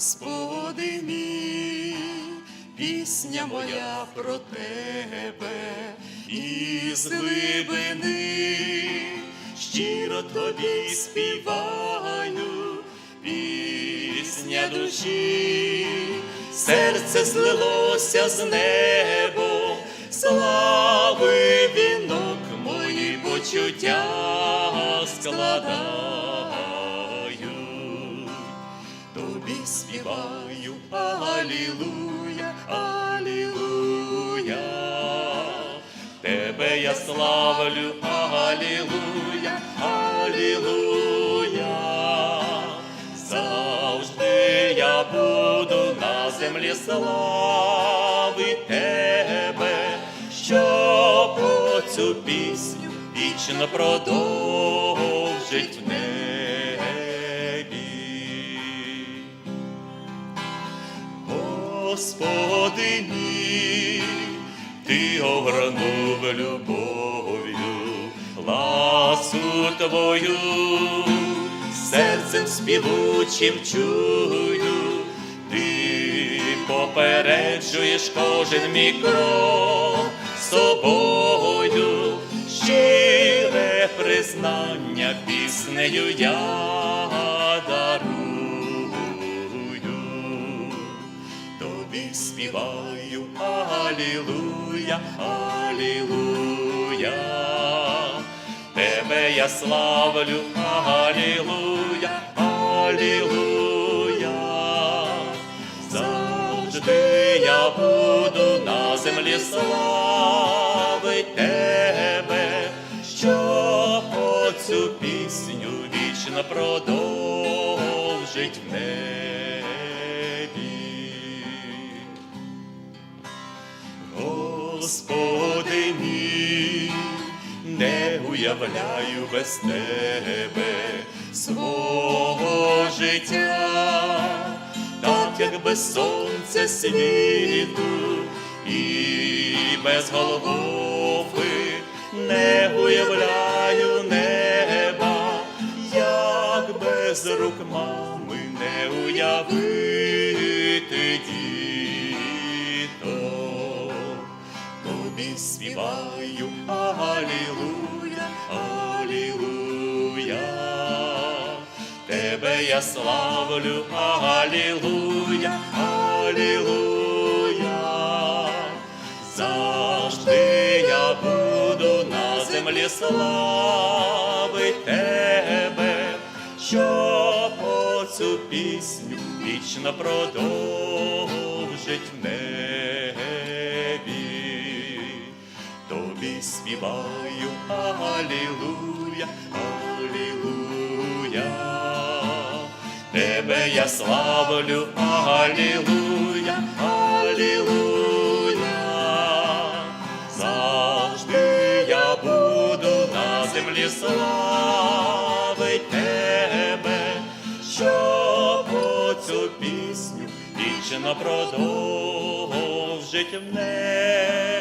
Господи мій, пісня моя про тебе, із глибини щиро тобі співаю, пісня душі, серце злилося з небом, слави вінок мої почуття складаю тобі співаю, Алілуя, Алілуя, тебе я славлю, Алілуя, Алілуя, завжди я буду на землі слави тебе, щоб оцю пісню вічно продовжить Господи мій, ти огорнув любов'ю, ласу твою, серцем співучим чую, ти попереджуєш кожен мій крок собою, щире признання піснею я тобі співаю, Алілуя, Алілуя, тебе я славлю, Алілуя, Алілуя, завжди я буду на землі славить тебе, щоб оцю пісню вічно продовжить в. Уявляю без тебе свого життя, так як без сонця світу і без Голгофи не уявляю неба, як без рук мами не уявити діток. Тобі співаю, Алілуя, Алілуя, тебе я славлю, Алілуя, Алілуя, завжди я буду на землі славить тебе, щоб оцю пісню вічно продовжить небі. Тобі співаю, Алілуя, Алілуя, тебе я славлю, Алілуя, Алілуя, завжди я буду на землі славить тебе, щоб оцю пісню вічно продовжить в небі.